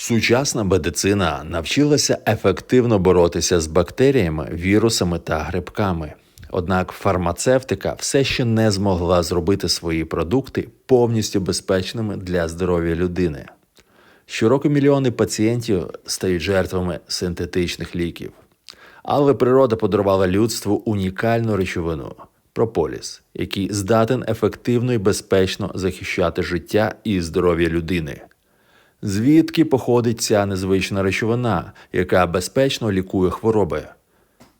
Сучасна медицина навчилася ефективно боротися з бактеріями, вірусами та грибками. Однак фармацевтика все ще не змогла зробити свої продукти повністю безпечними для здоров'я людини. Щороку мільйони пацієнтів стають жертвами синтетичних ліків. Але природа подарувала людству унікальну речовину прополіс, який здатен ефективно і безпечно захищати життя і здоров'я людини. Звідки походить ця незвична речовина, яка безпечно лікує хвороби?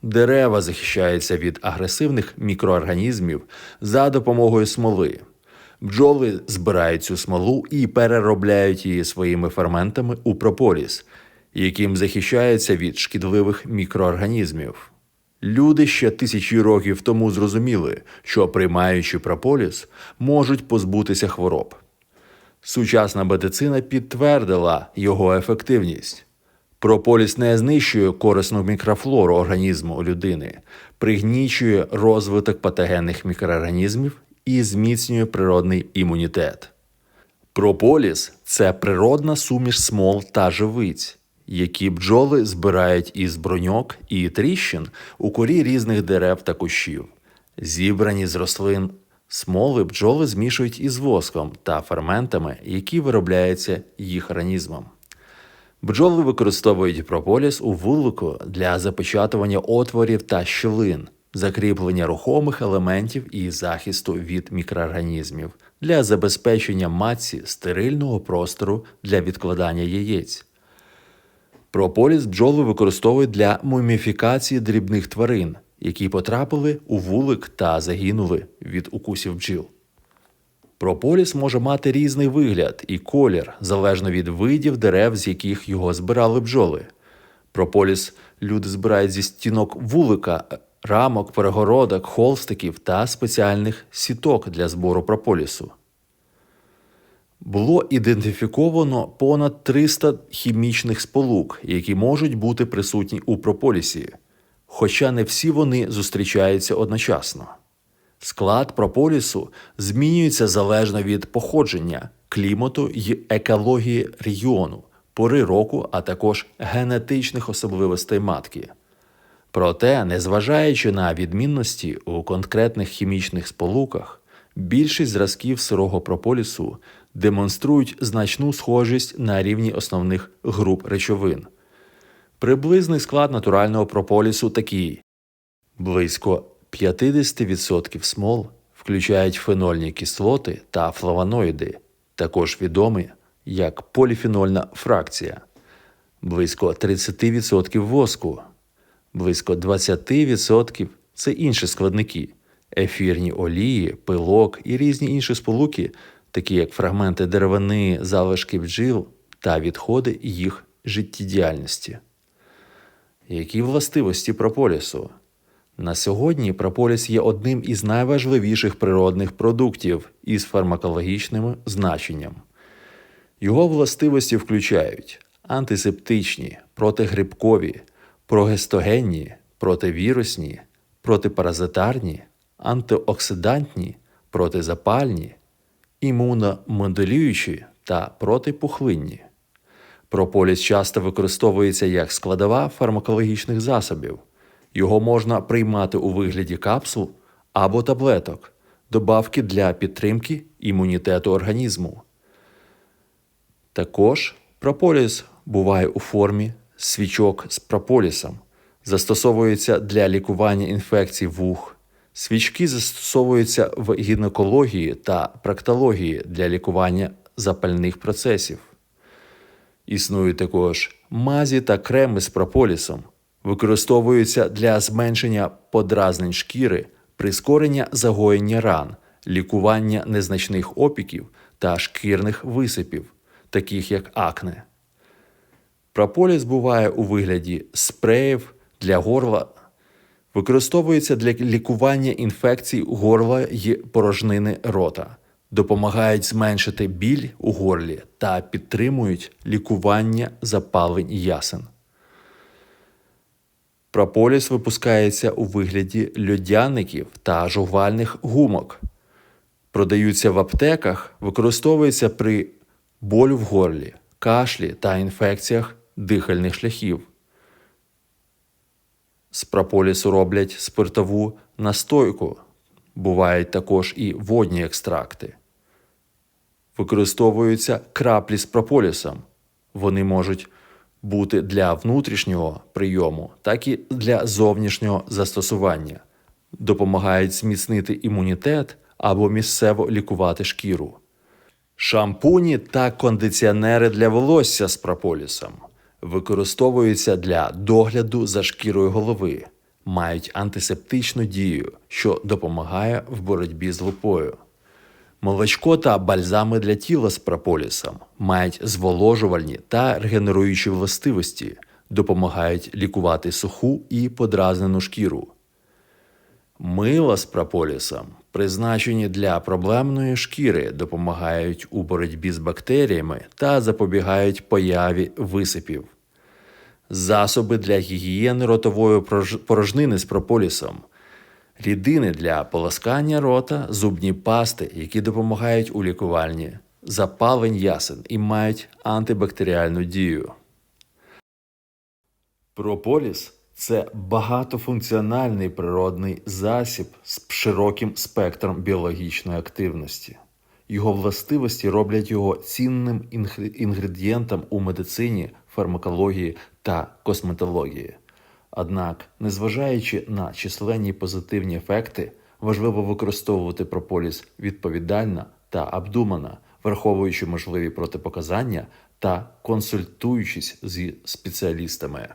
Дерева захищаються від агресивних мікроорганізмів за допомогою смоли. Бджоли збирають цю смолу і переробляють її своїми ферментами у прополіс, яким захищаються від шкідливих мікроорганізмів. Люди ще тисячі років тому зрозуміли, що приймаючи прополіс, можуть позбутися хвороб. Сучасна медицина підтвердила його ефективність. Прополіс не знищує корисну мікрофлору організму людини, пригнічує розвиток патогенних мікроорганізмів і зміцнює природний імунітет. Прополіс це природна суміш смол та живиць, які бджоли збирають із броньок і тріщин у корі різних дерев та кущів. Зібрані з рослин смоли бджоли змішують із воском та ферментами, які виробляються їх організмом. Бджоли використовують прополіс у вулику для запечатування отворів та щілин, закріплення рухомих елементів і захисту від мікроорганізмів для забезпечення матці стерильного простору для відкладання яєць. Прополіс бджоли використовують для муміфікації дрібних тварин, які потрапили у вулик та загинули від укусів бджіл. Прополіс може мати різний вигляд і колір залежно від видів дерев, з яких його збирали бджоли. Прополіс люди збирають зі стінок вулика, рамок, перегородок, холстиків та спеціальних сіток для збору прополісу. Було ідентифіковано понад 300 хімічних сполук, які можуть бути присутні у прополісі, хоча не всі вони зустрічаються одночасно. Склад прополісу змінюється залежно від походження, клімату й екології регіону, пори року, а також генетичних особливостей матки. Проте, незважаючи на відмінності у конкретних хімічних сполуках, більшість зразків сирого прополісу демонструють значну схожість на рівні основних груп речовин. Приблизний склад натурального прополісу такий: близько 50% смол включають фенольні кислоти та флавоноїди, також відомі як поліфенольна фракція, близько 30% воску, близько 20% це інші складники, ефірні олії, пилок і різні інші сполуки, такі як фрагменти деревини, залишки бджіл та відходи їх життєдіяльності. Які властивості прополісу? На сьогодні прополіс є одним із найважливіших природних продуктів із фармакологічним значенням. Його властивості включають антисептичні, протигрибкові, прогестогенні, противірусні, протипаразитарні, антиоксидантні, протизапальні, імуномоделюючі та протипухлинні. Прополіс часто використовується як складова фармакологічних засобів. Його можна приймати у вигляді капсул або таблеток, добавки для підтримки імунітету організму. Також прополіс буває у формі свічок з прополісом, застосовується для лікування інфекцій вух. Свічки застосовуються в гінекології та проктології для лікування запальних процесів. Існують також мазі та креми з прополісом, використовуються для зменшення подразнень шкіри, прискорення загоєння ран, лікування незначних опіків та шкірних висипів, таких як акне. Прополіс буває у вигляді спреїв для горла, використовується для лікування інфекцій горла й порожнини рота, допомагають зменшити біль у горлі та підтримують лікування запалень ясен. Прополіс випускається у вигляді льодяників та жувальних гумок. Продаються в аптеках, використовується при болю в горлі, кашлі та інфекціях дихальних шляхів. З прополісу роблять спиртову настойку. Бувають також і водні екстракти. Використовуються краплі з прополісом. Вони можуть бути для внутрішнього прийому, так і для зовнішнього застосування. Допомагають зміцнити імунітет або місцево лікувати шкіру. Шампуні та кондиціонери для волосся з прополісом використовуються для догляду за шкірою голови, мають антисептичну дію, що допомагає в боротьбі з лупою. Молочко та бальзами для тіла з прополісом мають зволожувальні та регенеруючі властивості, допомагають лікувати суху і подразнену шкіру. Мила з прополісом, призначені для проблемної шкіри, допомагають у боротьбі з бактеріями та запобігають появі висипів. Засоби для гігієни ротової порожнини з прополісом, рідини для полоскання рота, зубні пасти, які допомагають у лікуванні запалень ясен і мають антибактеріальну дію. Прополіс це багатофункціональний природний засіб з широким спектром біологічної активності. Його властивості роблять його цінним інгредієнтом у медицині, фармакології та косметології. Однак, незважаючи на численні позитивні ефекти, важливо використовувати прополіс відповідально та обдумано, враховуючи можливі протипоказання та консультуючись зі спеціалістами.